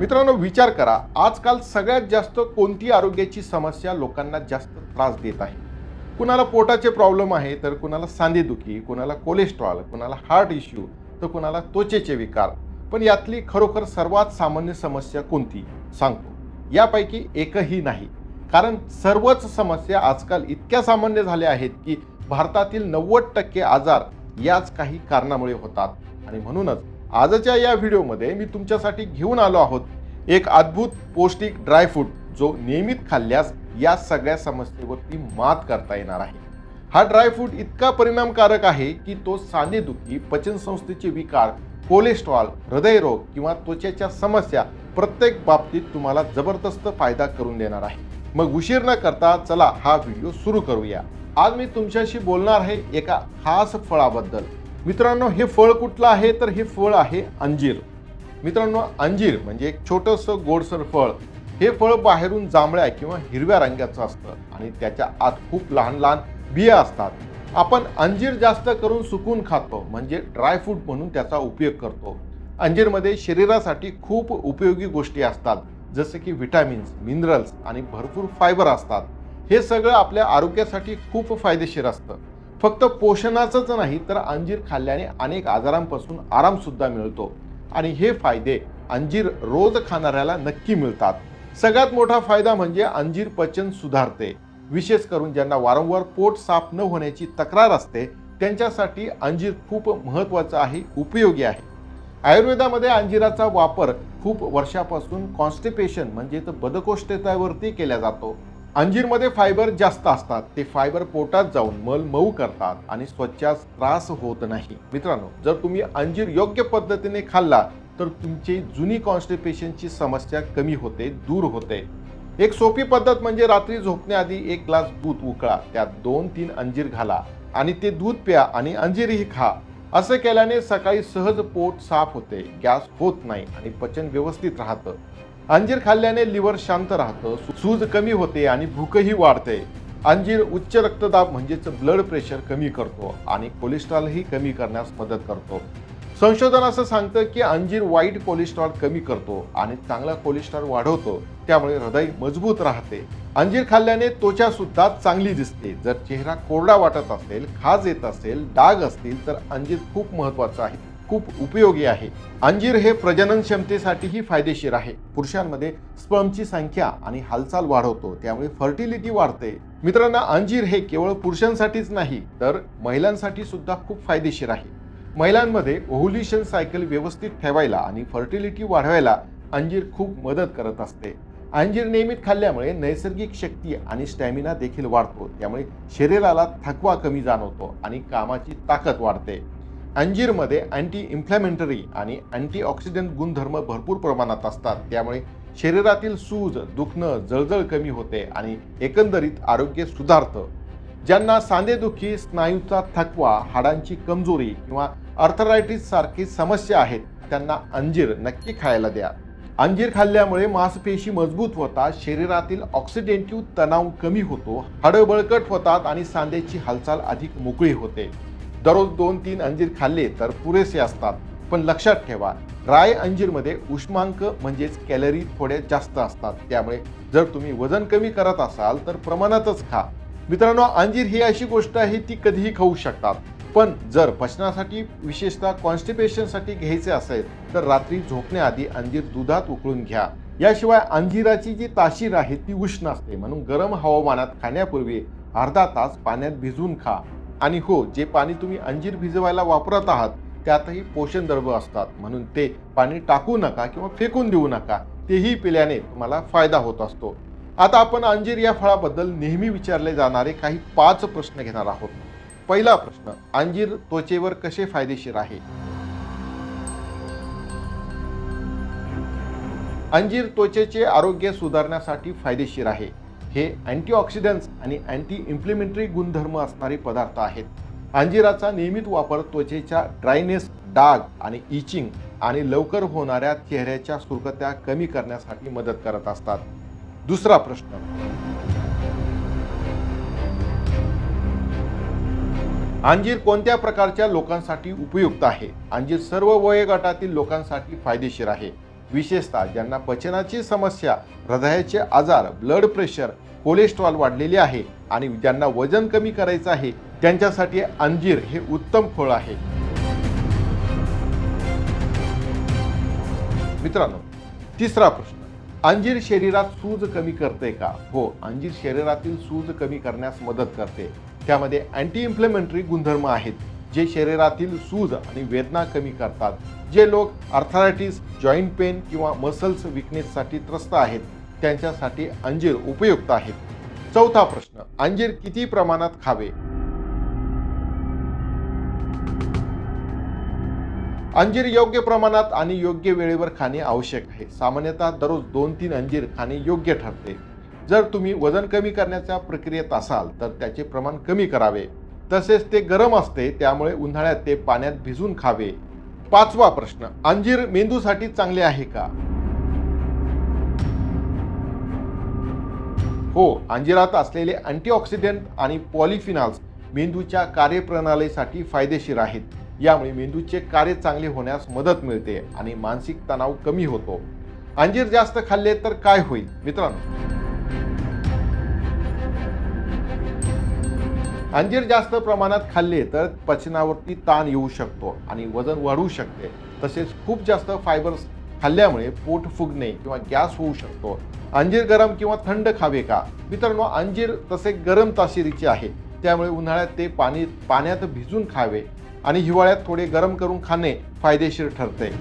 मित्रांनो विचार करा. आजकाल सगळ्यात जास्त कोणती आरोग्याची समस्या लोकांना जास्त त्रास देत आहे? कुणाला पोटाचे प्रॉब्लेम आहे तर कुणाला सांधेदुखी कुणाला कोलेस्ट्रॉल कुणाला हार्ट इश्यू तर कुणाला त्वचेचे विकार. पण यातली खरोखर सर्वात सामान्य समस्या कोणती? सांगतो. यापैकी एकही नाही. कारण सर्वच समस्या आजकाल इतक्या सामान्य झाल्या आहेत की भारतातील नव्वद टक्के आजार याच काही कारणामुळे होतात. आणि म्हणूनच आजच्या या व्हिडिओमध्ये मी तुमच्यासाठी घेऊन आलो आहोत एक अद्भुत पौष्टिक ड्रायफ्रूट जो नियमित खाल्ल्यास या सगळ्या समस्येवरती मात करता येणार आहे. हा ड्रायफ्रूट इतका परिणामकारक आहे की तो सांधेदुखी पचनसंस्थेचे विकार कोलेस्ट्रॉल हृदयरोग किंवा त्वचेच्या समस्या प्रत्येक बाबतीत तुम्हाला जबरदस्त फायदा करून देणार आहे. मग उशीर न करता चला हा व्हिडिओ सुरू करूया. आज मी तुमच्याशी बोलणार आहे एका खास फळाबद्दल. मित्रांनो हे फळ कुठलं आहे? तर हे फळ आहे अंजीर. मित्रांनो अंजीर म्हणजे एक छोटंसं गोडसर फळ. हे फळ बाहेरून जांभळ्या किंवा हिरव्या रंगाचं असतं आणि त्याच्या आत खूप लहान लहान बिया असतात. आपण अंजीर जास्त करून सुकून खातो म्हणजे ड्रायफ्रूट म्हणून त्याचा उपयोग करतो. अंजीरमध्ये शरीरासाठी खूप उपयोगी गोष्टी असतात जसे की व्हिटॅमिन्स मिनरल्स आणि भरपूर फायबर असतात. हे सगळं आपल्या आरोग्यासाठी खूप फायदेशीर असतं. फक्त पोषणाचंच नाही तर अंजीर खाल्ल्याने अनेक आजारांपासून आरामसुद्धा मिळतो. आणि हे फायदे अंजीर रोज खाणाऱ्याला नक्की मिळतात. सगळ्यात मोठा फायदा म्हणजे अंजीर पचन सुधारते. विशेष करून ज्यांना वारंवार पोट साफ न होण्याची तक्रार असते त्यांच्यासाठी अंजीर खूप महत्त्वाचं आहे उपयोगी आहे. आयुर्वेदामध्ये अंजिराचा वापर खूप वर्षापासून कॉन्स्टिपेशन म्हणजे बदकोष्ठतेवरती केला जातो. अंजीरमध्ये फायबर जास्त असतात. ते फायबर पोटात जाऊन मल मऊ करतात आणि स्वच्छ त्रास होत नाही. मित्रांनो जर तुम्ही अंजीर योग्य पद्धतीने खाल्ला तर तुमची जुनी कॉन्स्टिपेशनची समस्या कमी होते दूर होते. एक सोपी पद्धत म्हणजे रात्री झोपण्याआधी एक ग्लास दूध उकळा. त्यात दोन तीन अंजीर घाला आणि ते दूध प्या आणि अंजीरही खा. असं केल्याने सकाळी सहज पोट साफ होते गॅस होत नाही आणि पचन व्यवस्थित राहतं. अंजीर खाल्ल्याने लिव्हर शांत राहतं सूज कमी होते आणि भूकही वाढते. अंजीर उच्च रक्तदाब म्हणजेच ब्लड प्रेशर कमी करतो आणि कोलेस्ट्रॉलही कमी करण्यास मदत करतो. संशोधन असं सांगतं की अंजीर वाईट कोलेस्ट्रॉल कमी करतो आणि चांगला कोलेस्ट्रॉल वाढवतो त्यामुळे हृदय मजबूत राहते. अंजीर खाल्ल्याने त्वचा सुद्धा चांगली दिसते. जर चेहरा कोरडा वाटत असेल खाज येत असेल डाग असतील तर अंजीर खूप महत्वाचं आहे. खूप उपयोगी आहे. अंजीर हे प्रजनन क्षमतेसाठीही फायदेशीर आहे. पुरुषांमध्ये स्पर्मची संख्या आणि हालचाल वाढवतो त्यामुळे फर्टिलिटी वाढते. मित्रांनो अंजीर हे केवळ पुरुषांसाठीच नाही तर महिलांसाठी सुद्धा खूप फायदेशीर आहे. महिलांमध्ये ओव्हुल्युशन सायकल व्यवस्थित ठेवायला आणि फर्टिलिटी वाढवायला अंजीर खूप मदत करत असते. अंजीर नियमित खाल्ल्यामुळे नैसर्गिक शक्ती आणि स्टॅमिना देखील वाढतो त्यामुळे शरीराला थकवा कमी जाणवतो आणि कामाची ताकद वाढते. अंजीरमध्ये अँटी इन्फ्लॅमेंटरी आणि अँटीऑक्सिडंट गुणधर्म भरपूर प्रमाणात असतात. त्यामुळे शरीरातील सूज दुखणं जळजळ कमी होते आणि एकंदरीत आरोग्य सुधारतं. ज्यांना सांधेदुखी स्नायूचा थकवा हाडांची कमजोरी किंवा अर्थरायटिस सारखी समस्या आहेत त्यांना अंजीर नक्की खायला द्या. अंजीर खाल्ल्यामुळे मांसपेशी मजबूत होतात शरीरातील ऑक्सिडेंटिव्ह तणाव कमी होतो हाडं बळकट होतात आणि सांध्याची हालचाल अधिक मोकळी होते. दररोज दोन तीन अंजीर खाल्ले तर पुरेसे असतात. पण लक्षात ठेवा ड्राय अंजीरमध्ये उष्मांक म्हणजेच कॅलरी थोड्या जास्त असतात. त्यामुळे जर तुम्ही वजन कमी करत असाल तर प्रमाणातच खा. मित्रांनो अंजीर ही अशी गोष्ट आहे ती कधीही खाऊ शकतात. पण जर पचनासाठी विशेषतः कॉन्स्टिपेशनसाठी घ्यायचे असेल तर रात्री झोपण्याआधी अंजीर दुधात उकळून घ्या. याशिवाय अंजिराची जी ताशीर आहे ती उष्ण असते. म्हणून गरम हवामानात खाण्यापूर्वी अर्धा तास पाण्यात भिजवून खा. आणि हो जे पाणी तुम्ही अंजीर भिजवायला वापरत आहात त्यातही पोषण द्रव्य असतात. म्हणून ते पाणी टाकू नका किंवा फेकून देऊ नका तेही पिल्याने तुम्हाला फायदा होत असतो. आता आपण अंजीर या फळाबद्दल नेहमी विचारले जाणारे काही पाच प्रश्न घेणार आहोत. पहिला प्रश्न अंजीर त्वचेवर कसे फायदेशीर आहे? अंजीर त्वचेचे आरोग्य सुधारण्यासाठी फायदेशीर आहे. हे अँटीऑक्सिडंट्स आणि अँटी इम्प्लिमेंटरी गुणधर्म असणारे पदार्थ आहेत. अंजिराचा नियमित वापर त्वचेच्या ड्रायनेस डाग आणि इचिंग आणि लवकर होणाऱ्या चेहऱ्याच्या सुरकत्या कमी करण्यासाठी मदत करत असतात. दुसरा प्रश्न. अंजीर कोणत्या प्रकारच्या लोकांसाठी उपयुक्त आहे? अंजीर सर्व वयोगटातील लोकांसाठी फायदेशीर आहे. विशेषतः ज्यांना पचनाची समस्या हृदयाचे आजार ब्लड प्रेशर कोलेस्ट्रॉल वाढलेले आहे आणि ज्यांना वजन कमी करायचं आहे त्यांच्यासाठी अंजीर हे उत्तम फळ आहे. मित्रांनो तिसरा प्रश्न. अंजीर शरीरात सूज कमी करते का? हो अंजीर शरीरातील सूज कमी करण्यास मदत करते. त्यामध्ये अँटी इन्फ्लेमेंटरी गुणधर्म आहेत जे शरीरातील सूज आणि वेदना कमी करतात. जे लोक अर्थरायटिस जॉईंट पेन किंवा मसल्स विकनेससाठी त्रस्त आहेत त्यांच्यासाठी अंजीर उपयुक्त आहेत. चौथा प्रश्न अंजीर किती प्रमाणात खावे? अंजीर योग्य प्रमाणात आणि योग्य वेळेवर खाणे आवश्यक आहे. सामान्यतः दररोज दोन तीन अंजीर खाणे योग्य ठरते. जर तुम्ही वजन कमी करण्याच्या प्रक्रियेत असाल तर त्याचे प्रमाण कमी करावे. तसेच ते गरम असते त्यामुळे उन्हाळ्यात ते पाण्यात भिजून खावे. पाचवा प्रश्न अंजीर मेंदूसाठी चांगले आहे का? हो अंजिरात असलेले अँटीऑक्सिडंट आणि पॉलिफिनॉल्स मेंदूच्या कार्यप्रणालीसाठी फायदेशीर आहेत. यामुळे मेंदूचे कार्य चांगले होण्यास मदत मिळते आणि मानसिक तणाव कमी होतो. अंजीर जास्त खाल्ले तर काय होईल? मित्रांनो. अंजीर जास्त प्रमाणात खाल्ले तर पचनावरती ताण येऊ शकतो आणि वजन वाढू शकते. तसेच खूप जास्त फायबर्स खाल्ल्यामुळे पोट फुगणे किंवा गॅस होऊ शकतो. अंजीर गरम किंवा थंड खावे का? मित्रांनो अंजीर तसे गरम ताशिरीचे आहे. त्यामुळे उन्हाळ्यात ते पाणी पाण्यात भिजून खावे आणि हिवाळ्यात थोडे गरम करून खाणे फायदेशीर ठरते.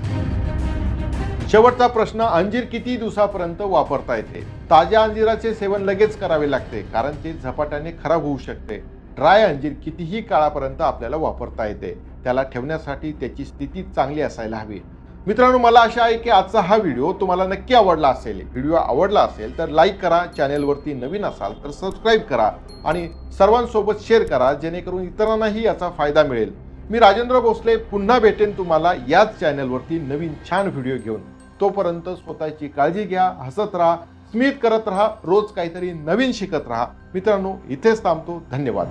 शेवटचा प्रश्न अंजीर किती दिवसापर्यंत वापरता येते? ताज्या अंजिराचे सेवन लगेच करावे लागते कारण ते झपाट्याने खराब होऊ शकते. ड्राय अंजीर कितीही काळापर्यंत आपल्याला वापरता येते. त्याला ठेवण्यासाठी त्याची स्थिती चांगली असायला हवी. मित्रांनो मला आशा आहे की आजचा हा व्हिडिओ तुम्हाला नक्की आवडला असेल. व्हिडिओ आवडला असेल तर लाईक करा चॅनेलवरती नवीन असाल तर सबस्क्राईब करा आणि सर्वांसोबत शेअर करा जेणेकरून इतरांनाही याचा फायदा मिळेल. मी राजेंद्र भोसले पुन्हा भेटेन तुम्हाला याच चॅनेलवरती नवीन छान व्हिडिओ घेऊन. तोपर्यंत स्वतःची काळजी घ्या हसत राहा. स्मित करत राहा रोज काहीतरी नवीन शिकत राहा. मित्रांनो इथेच थांबतो. धन्यवाद.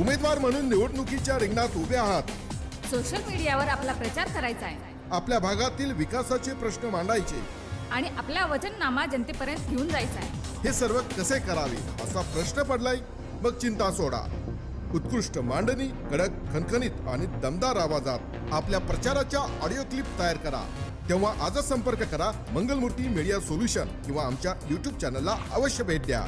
उमेदवार म्हणून निवडणुकीच्या रिंगणात उभे आहात. सोशल मीडियावर आपला प्रचार करायचा आहे. आपल्या भागातील विकासाचे प्रश्न मांडायचे. आणि आपला वजननामा जनतेपर्यंत घेऊन जायचा आहे. हे सर्व कसे करावे असा प्रश्न पडलाय? मग चिंता सोडा. उत्कृष्ट मांडणी कडक खणखणीत आणि दमदार आवाजात. आपल्या प्रचाराच्या ऑडिओ क्लिप तयार करा. तेव्हा आजच संपर्क करा. मंगलमूर्ती मीडिया सोल्युशन किंवा आमच्या युट्यूब चॅनलला अवश्य भेट द्या.